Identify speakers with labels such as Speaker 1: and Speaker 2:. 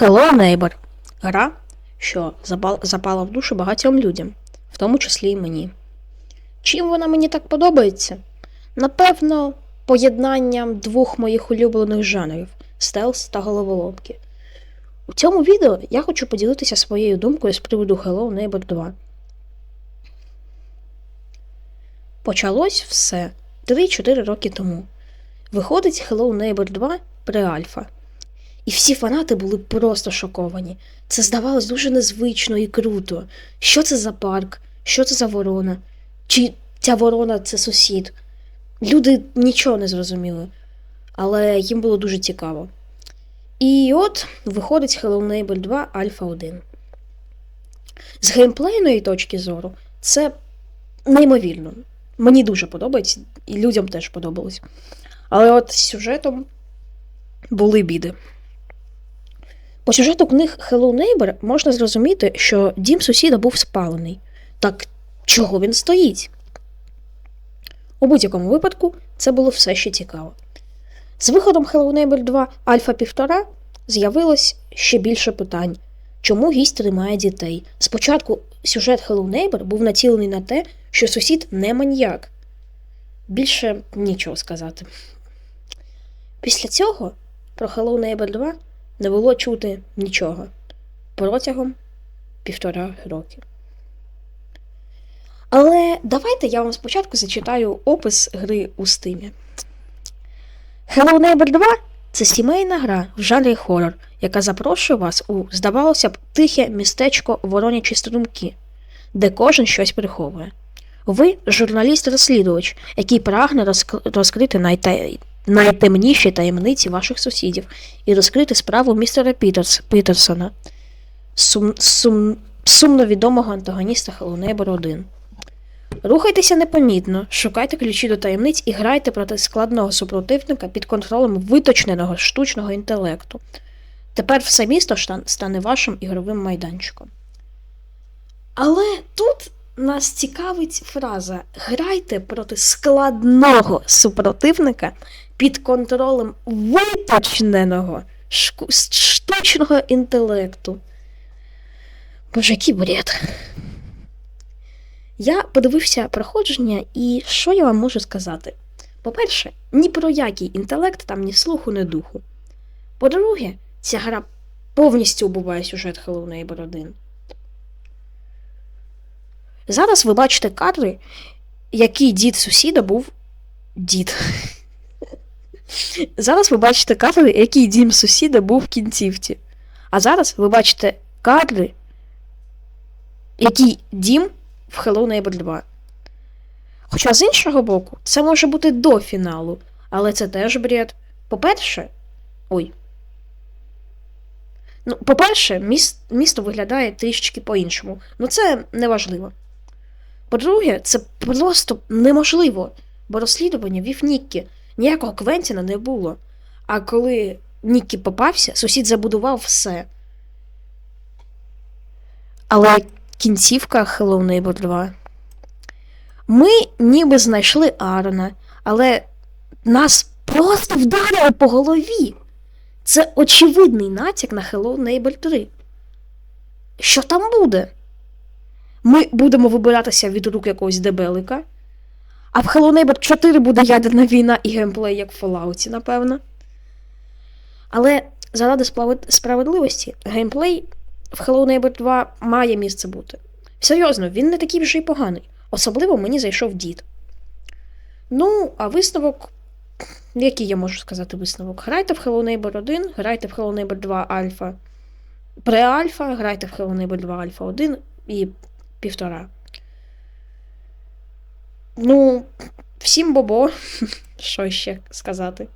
Speaker 1: Hello Neighbor. Гра, що запала в душу багатьом людям, в тому числі і мені. Чим вона мені так подобається? Напевно, поєднанням двох моїх улюблених жанрів стелс та головоломки. У цьому відео я хочу поділитися своєю думкою з приводу Hello Neighbor 2. Почалось все 3-4 роки тому. Виходить Hello Neighbor 2 pre-альфа. І всі фанати були просто шоковані. Це здавалось дуже незвично і круто. Що це за парк? Що це за ворона? Чи ця ворона це сусід? Люди нічого не зрозуміли, але їм було дуже цікаво. І от виходить Hello Neighbor 2 Alpha 1. З геймплейної точки зору, це неймовірно. Мені дуже подобається, і людям теж подобалось. Але от з сюжетом були біди. По сюжету книг Hello Neighbor можна зрозуміти, що дім сусіда був спалений. Так чого він стоїть? У будь-якому випадку це було все ще цікаво. З виходом Hello Neighbor 2 Альфа 1,5 з'явилось ще більше питань. Чому гість тримає дітей? Спочатку сюжет Hello Neighbor був націлений на те, що сусід не маньяк. Більше нічого сказати. Після цього про Hello Neighbor 2 не було чути нічого протягом півтора роки. Але давайте я вам спочатку зачитаю опис гри у стимі. Hello Neighbor 2 це сімейна гра в жанрі хорор, яка запрошує вас у, здавалося б, тихе містечко Воронячі струмки, де кожен щось приховує. Ви журналіст-розслідувач, який прагне розк- розкрити найта... найтемніші таємниці ваших сусідів і розкрити справу містера Пітерс... Пітерсона, сум... Сум... сумно відомого антагоніста Neighbor 1. Рухайтеся непомітно, шукайте ключі до таємниць і грайте проти складного супротивника під контролем виточненого штучного інтелекту. Тепер все місто стане вашим ігровим майданчиком. Але тут нас цікавить фраза: грайте проти складного супротивника під контролем виточненого штучного інтелекту. Боже, який бред. Я подивився проходження, і що я вам можу сказати? По-перше, ні про який інтелект там ні слуху, ні духу. По-друге, ця гра повністю убиває сюжет Hello Neighbor 1. Зараз ви бачите кадри, який дід сусіда був дід. Зараз ви бачите кадри, який дім сусіда був в кінцівці. А зараз ви бачите кадри, який дім в Hello Neighbor 2. Хоча з іншого боку, це може бути до фіналу, але це теж бред. По-перше, ой. Ну, по-перше, міс... місто виглядає трішечки по-іншому. Ну це неважливо. По-друге, це просто неможливо, бо розслідування вів Ніккі. Ніякого Квентіна не було. А коли Ніккі попався, сусід забудував все. Але кінцівка Hello Neighbor 2. Ми ніби знайшли Аарона, але нас просто вдарили по голові. Це очевидний натяк на Hello Neighbor 3. Що там буде? Ми будемо вибиратися від рук якогось дебелика. А в Hello Neighbor 4 буде ядерна війна і геймплей, як в Fallout, напевно. Але заради справедливості, геймплей в Hello Neighbor 2 має місце бути. Серйозно, він не такий вже й поганий. Особливо мені зайшов дід. Ну, а висновок. Який я можу сказати висновок? Грайте в Hello Neighbor 1, грайте в Hello Neighbor 2 Альфа. Преальфа, грайте в Hello Neighbor 2 Альфа 1 і півтора. Ну, всім бобо. Що ще сказати?